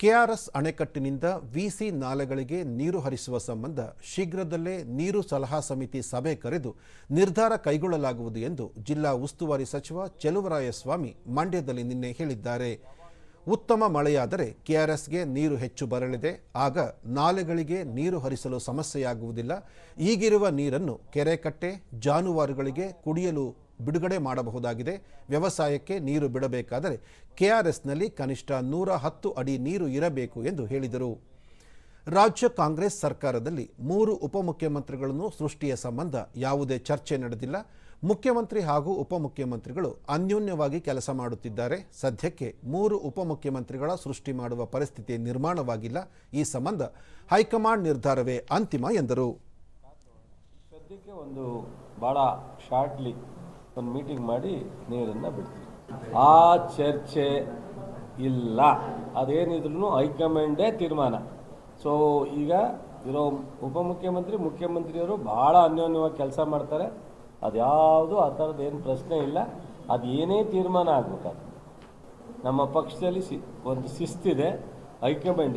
KRS ಅಣೆಕಟ್ಟಿನಿಂದ VC ನಾಲೆಗಳಿಗೆ ನೀರು ಹರಿಸುವ ಸಂಬಂಧ ಶೀಘ್ರದಲ್ಲೇ ನೀರು ಸಲಹಾ ಸಮಿತಿ ಸಭೆ ಕರೆದು ನಿರ್ಧಾರ ಕೈಗೊಳ್ಳಲಾಗುವುದು ಎಂದು ಜಿಲ್ಲಾ ಉಸ್ತುವಾರಿ ಸಚಿವ ಚೆಲುವರಾಯಸ್ವಾಮಿ ಮಂಡ್ಯದಲ್ಲಿ ನಿನ್ನೆ ಹೇಳಿದ್ದಾರೆ. ಉತ್ತಮ ಮಳೆಯಾದರೆ ಕೆಆರ್ಎಸ್ಗೆ ನೀರು ಹೆಚ್ಚು ಬರಲಿದೆ. ಆಗ ನಾಲೆಗಳಿಗೆ ನೀರು ಹರಿಸಲು ಸಮಸ್ಯೆಯಾಗುವುದಿಲ್ಲ. ಈಗಿರುವ ನೀರನ್ನು ಕೆರೆಕಟ್ಟೆ, ಜಾನುವಾರುಗಳಿಗೆ ಕುಡಿಯಲು ಬಿಡುಗಡೆ ಮಾಡಬಹುದಾಗಿದೆ. ವ್ಯವಸಾಯಕ್ಕೆ ನೀರು ಬಿಡಬೇಕಾದರೆ ಕೆಆರ್ಎಸ್ನಲ್ಲಿ ಕನಿಷ್ಠ ನೂರ ಹತ್ತು ಅಡಿ ನೀರು ಇರಬೇಕು ಎಂದು ಹೇಳಿದರು. ರಾಜ್ಯ ಕಾಂಗ್ರೆಸ್ ಸರ್ಕಾರದಲ್ಲಿ ಮೂರು ಉಪಮುಖ್ಯಮಂತ್ರಿಗಳನ್ನು ಸೃಷ್ಟಿಯ ಸಂಬಂಧ ಯಾವುದೇ ಚರ್ಚೆ ನಡೆದಿಲ್ಲ. ಮುಖ್ಯಮಂತ್ರಿ ಹಾಗೂ ಉಪಮುಖ್ಯಮಂತ್ರಿಗಳು ಅನ್ಯೋನ್ಯವಾಗಿ ಕೆಲಸ ಮಾಡುತ್ತಿದ್ದಾರೆ. ಸದ್ಯಕ್ಕೆ ಮೂರು ಉಪಮುಖ್ಯಮಂತ್ರಿಗಳ ಸೃಷ್ಟಿ ಮಾಡುವ ಪರಿಸ್ಥಿತಿ ನಿರ್ಮಾಣವಾಗಿಲ್ಲ. ಈ ಸಂಬಂಧ ಹೈಕಮಾಂಡ್ ನಿರ್ಧಾರವೇ ಅಂತಿಮ ಎಂದರು. ಸದ್ಯಕ್ಕೆ ಒಂದು ಭಾಳ ಶಾರ್ಟ್ಲಿ ಒಂದು ಮೀಟಿಂಗ್ ಮಾಡಿ ನೀರನ್ನು ಬಿಡ್ತೀವಿ. ಆ ಚರ್ಚೆ ಇಲ್ಲ. ಅದೇನಿದ್ರು ಹೈಕಮಾಂಡೇ ತೀರ್ಮಾನ. ಸೊ ಈಗ ಇರೋ ಉಪಮುಖ್ಯಮಂತ್ರಿ, ಮುಖ್ಯಮಂತ್ರಿಯವರು ಭಾಳ ಅನ್ಯೋನ್ಯವಾಗಿ ಕೆಲಸ ಮಾಡ್ತಾರೆ. ಅದ್ಯಾವುದು ಆ ಥರದ್ದು ಏನು ಪ್ರಶ್ನೆ ಇಲ್ಲ. ಅದು ಏನೇ ತೀರ್ಮಾನ ಆಗ್ಬೇಕಾದ್ರೆ ನಮ್ಮ ಪಕ್ಷದಲ್ಲಿ ಒಂದು ಶಿಸ್ತಿದೆ. ಹೈಕಮಾಂಡ್